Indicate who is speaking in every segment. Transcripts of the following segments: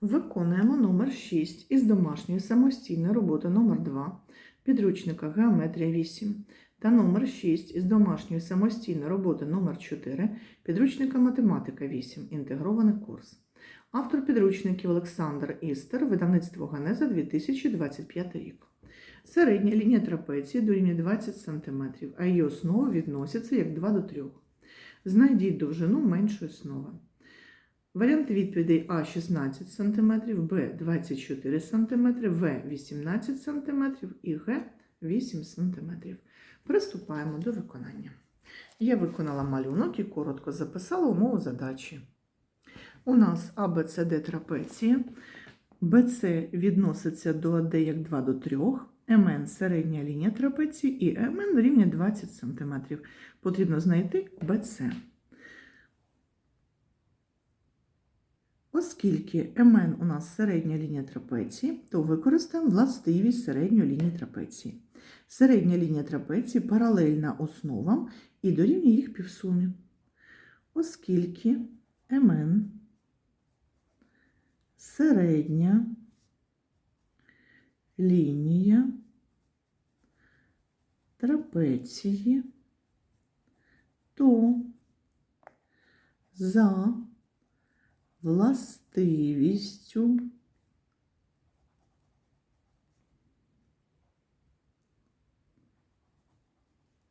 Speaker 1: Виконуємо номер 6 із домашньої самостійної роботи номер 2 підручника Геометрія 8 та номер 6 із домашньої самостійної роботи номер 4 підручника Математика 8 інтегрований курс. Автор підручників Олександр Істер, видавництво Генеза 2025 рік. Середня лінія трапеції дорівнює 20 см, а її основа відноситься як 2 до 3. Знайдіть довжину меншої основи. Варіант відповідей А 16 см, Б 24 см, В 18 см і Г 8 см. Приступаємо до виконання. Я виконала малюнок і коротко записала умову задачі. У нас ABCD трапеції, BC відноситься до АД як 2 до 3, МН середня лінія трапеції і МН рівня 20 см. Потрібно знайти BC. Оскільки МН у нас середня лінія трапеції, то використаємо властивість середньої лінії трапеції. Середня лінія трапеції паралельна основам і дорівнює їх півсумі. Оскільки МН середня лінія трапеції, то за властивістю.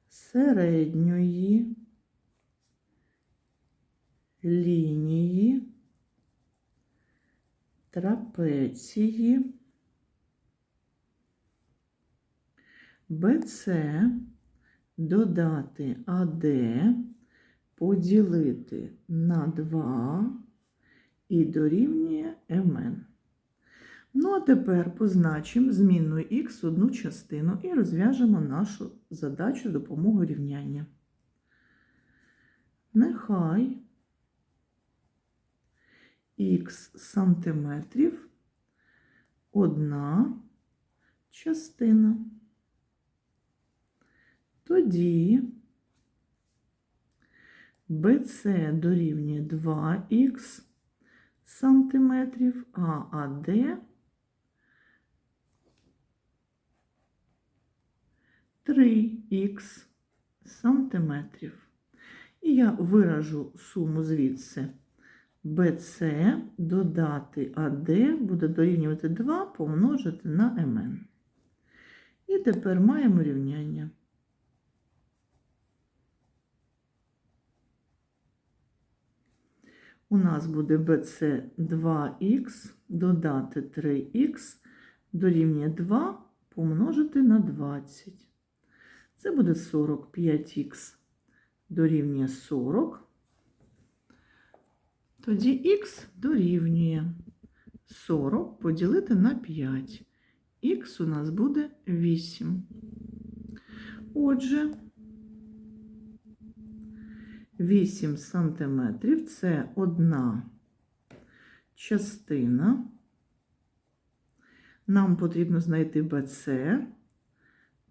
Speaker 1: Середньої лінії трапеції БЦ додати АД поділити на 2 і дорівнює МН. Ну, а тепер позначимо змінною х одну частину і розв'яжемо нашу задачу з допомогою рівняння. Нехай х сантиметрів одна частина. Тоді BC дорівнює 2х сантиметрів, а АД три х сантиметрів. І я виражу суму звідси. BC додати АД буде дорівнювати 2 помножити на МН. І тепер маємо рівняння. У нас буде BC 2х додати 3х дорівнює 2 помножити на 20. Це буде 45х дорівнює 40. Тоді х дорівнює 40 поділити на 5. Х у нас буде 8. Отже, 8 сантиметрів це одна частина. Нам потрібно знайти BC.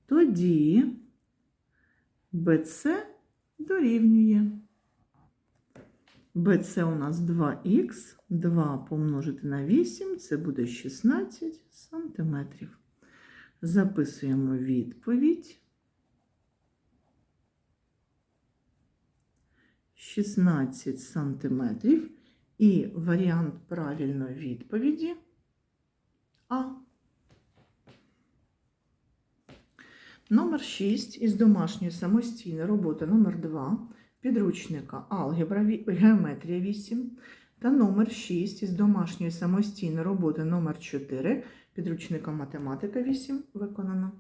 Speaker 1: Тоді BC дорівнює. BC у нас 2х, 2 помножити на 8, це буде 16 сантиметрів. Записуємо відповідь. 16 сантиметрів. І варіант правильної відповіді А. Номер 6 із домашньої самостійної роботи номер 2 підручника Алгебра Геометрія 8 та номер 6 із домашньої самостійної роботи номер 4 підручника Математика 8 виконано.